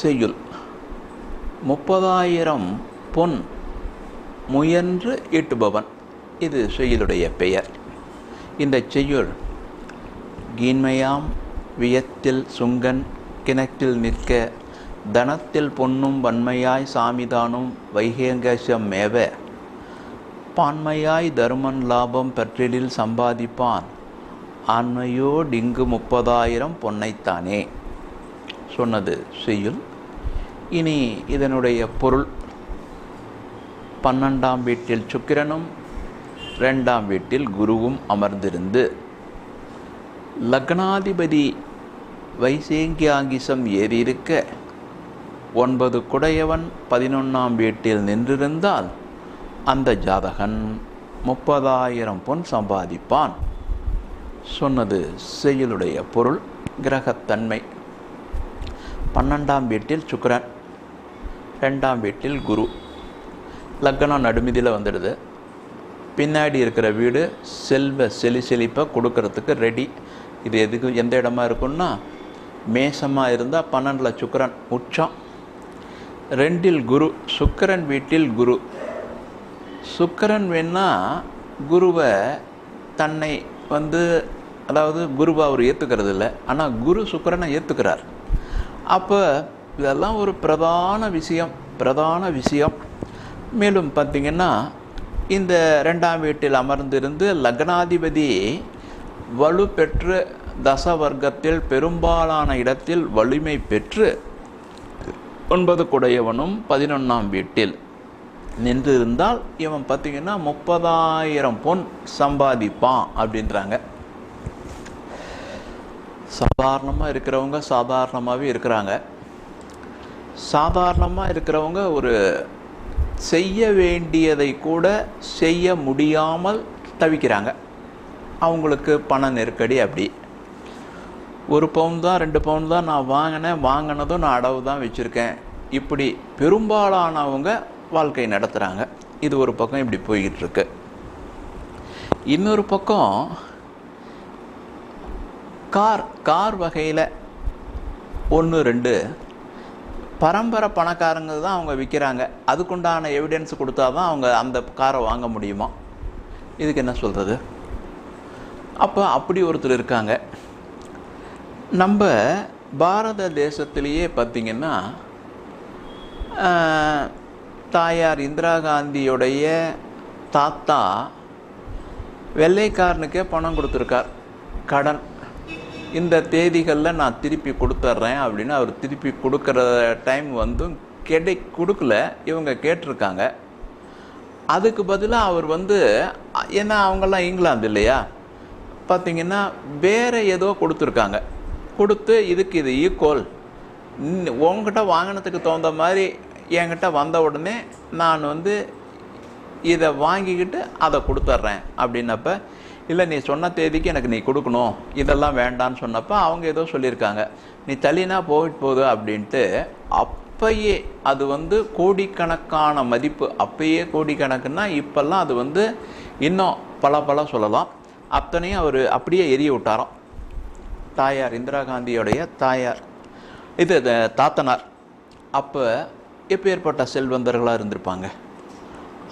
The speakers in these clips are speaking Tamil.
செய்யுள் முப்பதாயிரம் பொன் முயன்று ஈட்டுபவன். இது செய்யுளுடைய பெயர். இந்த செய்யுள் கீன்மையாம் வியத்தில் சுங்கன் கிணற்றில் நிற்க தனத்தில் பொன்னும் வன்மையாய் சாமிதானும் வைகேங்கசம் மேவ பான்மையாய் தருமன் லாபம் பெற்றிலில் சம்பாதிப்பான். ஆண்மையோ டிங்கு முப்பதாயிரம் பொன்னைத்தானே. சொன்னது செய்யுள் இனி இதனுடைய பொருள் பன்னெண்டாம் வீட்டில் சுக்கிரனும் ரெண்டாம் வீட்டில் குருவும் அமர்ந்திருந்து லக்னாதிபதி வைசேங்கியாங்கிசம் ஏறியிருக்க ஒன்பது குடையவன் பதினொன்றாம் வீட்டில் நின்றிருந்தால் அந்த ஜாதகன் முப்பதாயிரம் பொன் சம்பாதிப்பான். சொன்னது செயலுடைய பொருள் கிரகத்தன்மை. பன்னெண்டாம் வீட்டில் சுக்கிரன். ரெண்டாம் வீட்டில் குரு. லக்னம் நடுமிதியில் வந்துடுது. பின்னாடி இருக்கிற வீடு செல்வ செலி செழிப்பாக கொடுக்கறதுக்கு ரெடி இது எதுக்கு எந்த இடமா இருக்குன்னா மேசமாக இருந்தால் பன்னெண்டில் சுக்கிரன் உச்சம். ரெண்டில் குரு சுக்கரன் வீட்டில் குரு. சுக்கரன் வேணால் குருவை தன்னை வந்து அதாவது குருவை அவர் ஏற்றுக்கிறது இல்லை ஆனால் குரு சுக்கரனை ஏற்றுக்கிறார் அப்போ இதெல்லாம் ஒரு பிரதான விஷயம் பிரதான விஷயம். மேலும் பார்த்திங்கன்னா இந்த ரெண்டாம் வீட்டில் அமர்ந்திருந்து லக்னாதிபதி வலு பெற்று தசவர்க்கத்தில் பெரும்பாலான இடத்தில் வலிமை பெற்று ஒன்பது குடையவனும் பதினொன்றாம் வீட்டில் நின்று இருந்தால் இவன் பார்த்திங்கன்னா முப்பதாயிரம் பொன் சம்பாதிப்பான் அப்படின்றாங்க. சாதாரணமாக இருக்கிறவங்க சாதாரணமாகவே இருக்கிறாங்க. சாதாரணமாக இருக்கிறவங்க ஒரு செய்ய வேண்டியதை கூட செய்ய முடியாமல் தவிக்கிறாங்க. அவங்களுக்கு பண நெருக்கடி அப்படி. ஒரு பவுன் தான் ரெண்டு பவுன் தான் நான் வாங்கினேன். வாங்கினதும் நான் அடவு தான் வச்சுருக்கேன். இப்படி பெரும்பாலானவங்க வாழ்க்கை நடத்துகிறாங்க இது ஒரு பக்கம் இப்படி போய்கிட்டு இருக்கு இன்னொரு பக்கம் கார் கார் வகையில் ஒன்று ரெண்டு பரம்பரை பணக்காரங்க தான் அவங்க விற்கிறாங்க அதுக்குண்டான எவிடன்ஸ் கொடுத்தா தான் அவங்க அந்த காரை வாங்க முடியுமா? இதுக்கு என்ன சொல்கிறது அப்போ அப்படி ஒருத்தர் இருக்காங்க. நம்ம பாரத தேசத்திலேயே பார்த்திங்கன்னா தாயார் இந்திரா காந்தியுடைய தாத்தா வெள்ளைக்காரனுக்கே பணம் கொடுத்துருக்கார். கடன். இந்த தேதிகளில் நான் திருப்பி கொடுத்துட்றேன் அப்படின்னு அவர் திருப்பி கொடுக்குற டைம் வந்து கிடை கொடுக்கல. இவங்க கேட்டிருக்காங்க. அதுக்கு பதிலாக அவர் வந்து ஏன்னா அவங்கெல்லாம் இங்கிலாந்து இல்லையா? பார்த்திங்கன்னா வேறு ஏதோ கொடுத்துருக்காங்க. கொடுத்து இதுக்கு இது ஈக்குவல் உங்ககிட்ட வாங்கினதுக்கு தகுந்த மாதிரி என்கிட்ட வந்த உடனே நான் வந்து இதை வாங்கிக்கிட்டு அதை கொடுத்துட்றேன் அப்படின்னப்ப இல்லை நீ சொன்ன தேதிக்கு எனக்கு நீ கொடுக்கணும். இதெல்லாம் வேண்டான்னு சொன்னப்போ அவங்க ஏதோ சொல்லியிருக்காங்க. நீ தள்ளினா போயிட்டு போகுது அப்படின்ட்டு அப்பயே அது வந்து கோடிக்கணக்கான மதிப்பு. அப்பயே கோடிக்கணக்குன்னா இப்போல்லாம் அது வந்து இன்னும் பல பல சொல்லலாம். அத்தனையும் அவர் அப்படியே எரிய விட்டாராம். தாயார் இந்திரா காந்தியோடைய தாயார். இது தாத்தனார். அப்போ எப்பேற்பட்ட செல்வந்தர்களாக இருந்திருப்பாங்க?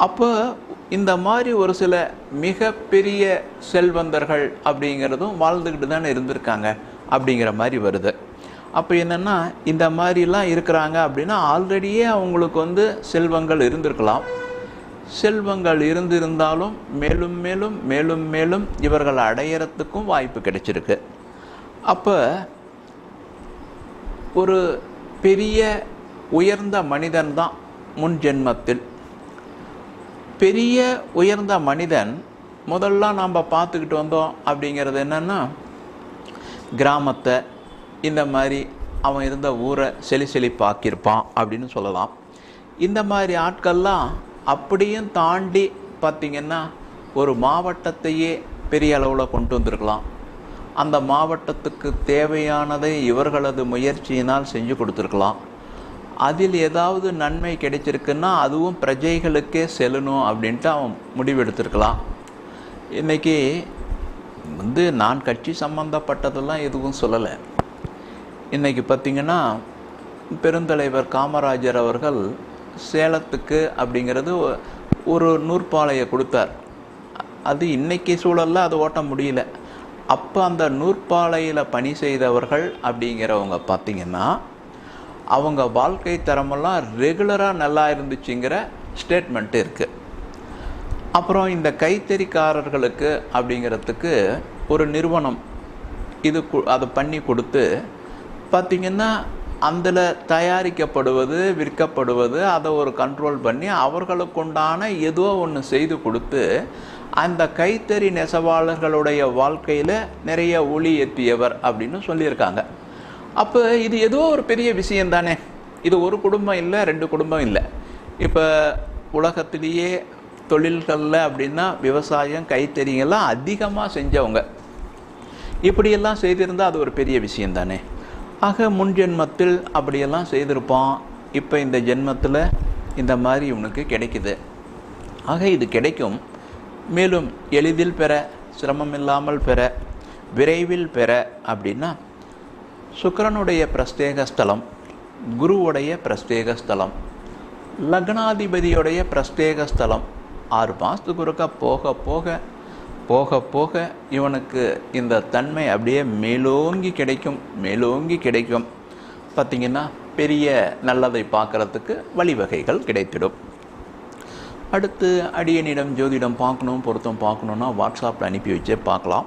அப்போ இந்த மாதிரி ஒரு சில மிகப்பெரிய செல்வந்தர்கள் அப்படிங்கிறதும் வாழ்ந்துக்கிட்டு தானே இருந்திருக்காங்க அப்படிங்கிற மாதிரி வருது. அப்போ என்னென்னா இந்த மாதிரிலாம் இருக்கிறாங்க அப்படின்னா ஆல்ரெடியே அவங்களுக்கு வந்து செல்வங்கள் இருந்திருக்கலாம். செல்வங்கள் இருந்திருந்தாலும் மேலும் மேலும் மேலும் மேலும் இவர்கள் அடையிறதுக்கும் வாய்ப்பு கிடைச்சிருக்கு. அப்போ ஒரு பெரிய உயர்ந்த மனிதன் தான் முன் ஜென்மத்தில் பெரிய உயர்ந்த மனிதன் முதல்ல நாம் பார்த்துக்கிட்டு வந்தோம் அப்படிங்கிறது என்னென்னா கிராமத்தை இந்த மாதிரி அவன் இருந்த ஊரை செலி செழிப்பாக்கியிருப்பான் அப்படின்னு சொல்லலாம். இந்த மாதிரி ஆட்கள்லாம் அப்படியும் தாண்டி பார்த்திங்கன்னா ஒரு மாவட்டத்தையே பெரிய அளவில் கொண்டு வந்திருக்கலாம். அந்த மாவட்டத்துக்கு தேவையானதை இவர்களது முயற்சியினால் செஞ்சு கொடுத்துருக்கலாம். அதில் ஏதாவது நன்மை கிடைச்சிருக்குன்னா அதுவும் பிரஜைகளுக்கே செல்லணும் அப்படின்ட்டு அவன் முடிவெடுத்திருக்கலாம். இன்றைக்கி வந்து நான் கட்சி சம்மந்தப்பட்டதெல்லாம் எதுவும் சொல்லலை. இன்றைக்கி பார்த்திங்கன்னா பெருந்தலைவர் காமராஜர் அவர்கள் சேலத்துக்கு அப்படிங்கிறது ஒரு நூற்பாலையை கொடுத்தார். அது இன்றைக்கி சூழலில் அது ஓட்ட முடியல. அப்போ அந்த நூற்பாலையில் பணி செய்தவர்கள் அப்படிங்கிறவங்க பார்த்திங்கன்னா அவங்க வாழ்க்கை தரமெல்லாம் ரெகுலராக நல்லா இருந்துச்சுங்கிற ஸ்டேட்மெண்ட் இருக்குது அப்புறம் இந்த கைத்தறிக்காரர்களுக்கு அப்படிங்கிறதுக்கு ஒரு நிறுவனம் இது அதை பண்ணி கொடுத்து பார்த்திங்கன்னா அதில் தயாரிக்கப்படுவது விற்கப்படுவது அதை ஒரு கண்ட்ரோல் பண்ணி அவர்களுக்குண்டான ஏதோ ஒன்று செய்து கொடுத்து அந்த கைத்தறி நெசவாளர்களுடைய வாழ்க்கையில் நிறைய ஒளி ஏற்றியவர் அப்படின்னு சொல்லியிருக்காங்க. அப்போ இது ஏதோ ஒரு பெரிய விஷயம் தானே. இது ஒரு குடும்பம் இல்லை ரெண்டு குடும்பம் இல்லை. இப்போ உலகத்திலேயே தொழில்களில் அப்படின்னா விவசாயம் கைத்தறிங்கெல்லாம் அதிகமாக செஞ்சவங்க. இப்படியெல்லாம் செய்திருந்தால் அது ஒரு பெரிய விஷயம் தானே. ஆக முன் ஜென்மத்தில் அப்படியெல்லாம் செய்திருப்பான் இப்போ இந்த ஜென்மத்தில் இந்த மாதிரி இவனுக்கு கிடைக்குது. ஆக இது கிடைக்கும். மேலும் எளிதில் பெற சிரமம் இல்லாமல் பெற விரைவில் பெற அப்படின்னா சுக்கிரனுடைய பிரஸ்தேக ஸ்தலம் குருவுடைய பிரஸ்தேக ஸ்தலம் லக்னாதிபதியுடைய பிரஸ்தேக ஸ்தலம். ஆறு மாதத்துக்கு ஒருக்கா போக போக போக போக இவனுக்கு இந்த தன்மை அப்படியே மேலோங்கி கிடைக்கும் மேலோங்கி கிடைக்கும். பார்த்திங்கன்னா பெரிய நல்லதை பார்க்குறதுக்கு வழிவகைகள் கிடைத்திடும். அடுத்து அடியனிடம் ஜோதிடம் பார்க்கணும் பொருத்தம் பார்க்கணுன்னா வாட்ஸ்அப்பில் அனுப்பி வச்சே பார்க்கலாம்.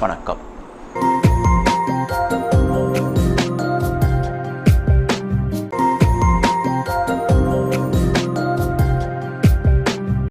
வணக்கம்.